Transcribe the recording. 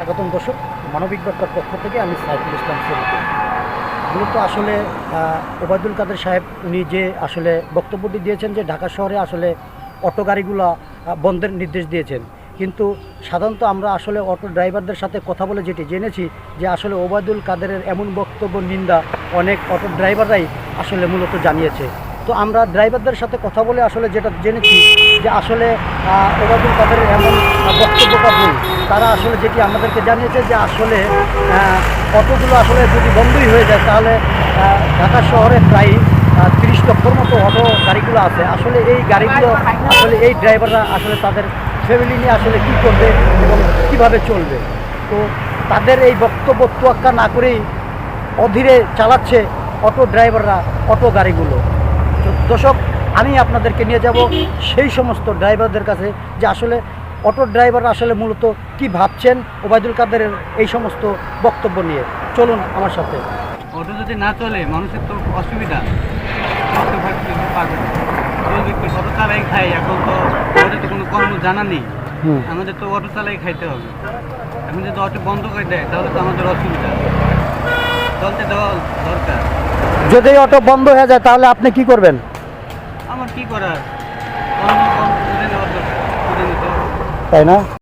স্বাগতম দর্শক। মানবিক বার্তার পক্ষ থেকে আমি সাইফুল ইসলাম শরীফ মূলত আসলে ওবায়দুল কাদের সাহেব উনি যে আসলে বক্তব্যটি দিয়েছেন যে ঢাকা শহরে আসলে অটো গাড়িগুলো বন্ধের নির্দেশ দিয়েছেন। কিন্তু সাধারণত আমরা আসলে অটো ড্রাইভারদের সাথে কথা বলে যেটি জেনেছি যে আসলে ওবায়দুল কাদেরের এমন বক্তব্য, নিন্দা অনেক অটো ড্রাইভাররাই আসলে মূলত জানিয়েছে। তো আমরা ড্রাইভারদের সাথে কথা বলে আসলে যেটা জেনেছি যে আসলে ওবায়দুল কাদেরের এমন বক্তব্যটা ভুল। তারা আসলে যেটি আমাদেরকে জানিয়েছে যে আসলে অটোগুলো আসলে যদি বন্ধই হয়ে যায়, তাহলে ঢাকা শহরে প্রায় তিরিশ লক্ষর মতো অটো গাড়িগুলো আছে। আসলে এই গাড়িগুলো, আসলে এই ড্রাইভাররা আসলে তাদের ফ্যামিলি নিয়ে আসলে কী করবে এবং কীভাবে চলবে? তো তাদের এই বক্তব্য তোয়াক্কা না করেই অধীরে চালাচ্ছে অটো ড্রাইভাররা অটো গাড়িগুলো। দর্শক, আমি আপনাদেরকে নিয়ে যাব সেই সমস্ত ড্রাইভারদের কাছে যে আসলে অটো ড্রাইভার আসলে মূলত কি ভাবছেন ওবায়দুল কাদেরের এই সমস্ত বক্তব্য নিয়ে। চলুন আমার সাথে। অটো যদি না চলে মানুষের তো অসুবিধা। অটো চালাই খাই এখন তো আমাদের তো কোনো কর্ম জানা নেই। আমাদের তো অটো চালাই খাইতে হবে। এখন যদি অটো বন্ধ করে দেয় তাহলে তো আমাদের অসুবিধা। চলতে দেওয়া দরকার। যদি অটো বন্ধ হয়ে যায় তাহলে আপনি কি করবেন? আমার কি করার কর্ম কর্ম করে নেওয়ার দরকার করে নিতে হবে। তাই না?